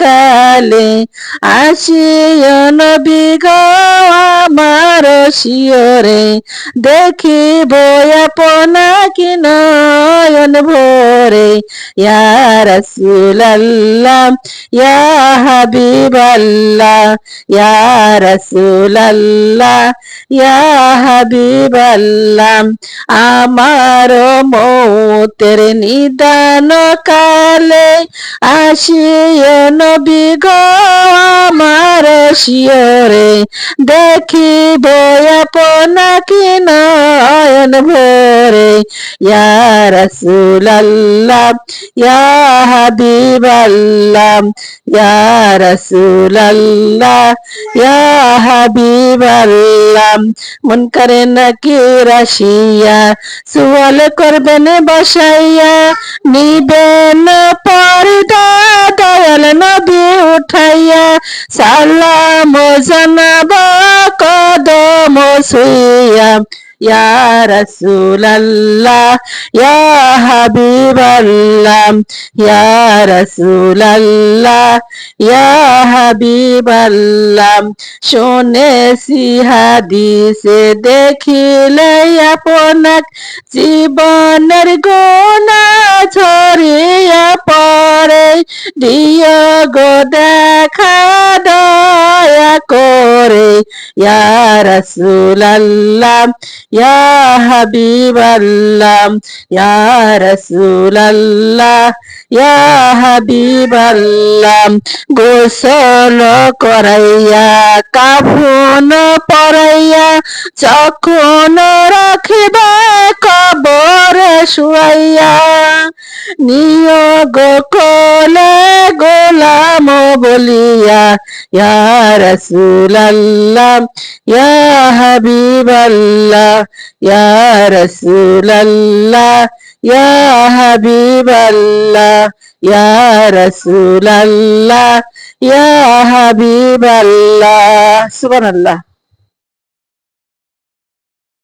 কালে আসিও নবী গো আমার শিওরে দেখিব আপনাকে নয়ন ভরে। রাসূলুল্লাহ, ইয়া হাবিবাল্লাহ আমার মৌতের নিদান কালে আসিও নবী গো, আমার শিয়রে দেখিব আপনাকে নয়ন ভরে ইয়া রাসূলুল্লাহ ইয়া হাবিবাল্লাহ ইয়া রাসূলুল্লাহ ইয়া হাবিবাল্লাহ মন করে নাকি রাশিয়া, সুয়াল করবেন বসাইয়া, নিবেন পর্দা দয়াল নবী উঠাইয়া। সালাম জানাব কদম সুইয়া। ইয়া রাসূলুল্লাহ ইয়া হাবিবাল্লাহ ইয়া রাসূলুল্লাহ ইয়া হাবিবাল্লাহ শুনেছি হাদিসে দেখিলে আপনাক জীবনের গুণা ছড়িয়া পড়ে। দিয় গো দেখা দয়া করে ইয়া রাসূলুল্লাহ ইয়া হাবিবাল্লাহ ইয়া রাসূলুল্লাহ ইয়া হাবিবাল্লাহ গোসল করাইয়া, কাফন পরাইয়া, যখন রাখিবা কবর শুয়াইয়া, নিয়োগ কলে গোলাম বলিয়া ইয়া রসুলাল্লাহ ইয়া হাবিবাল্লাহ ইয়া রসুলাল্লাহ ইয়া হাবিবাল্লাহ ইয়া রসুলাল্লাহ ইয়া হাবিবাল্লাহ। সুবহানাল্লাহ।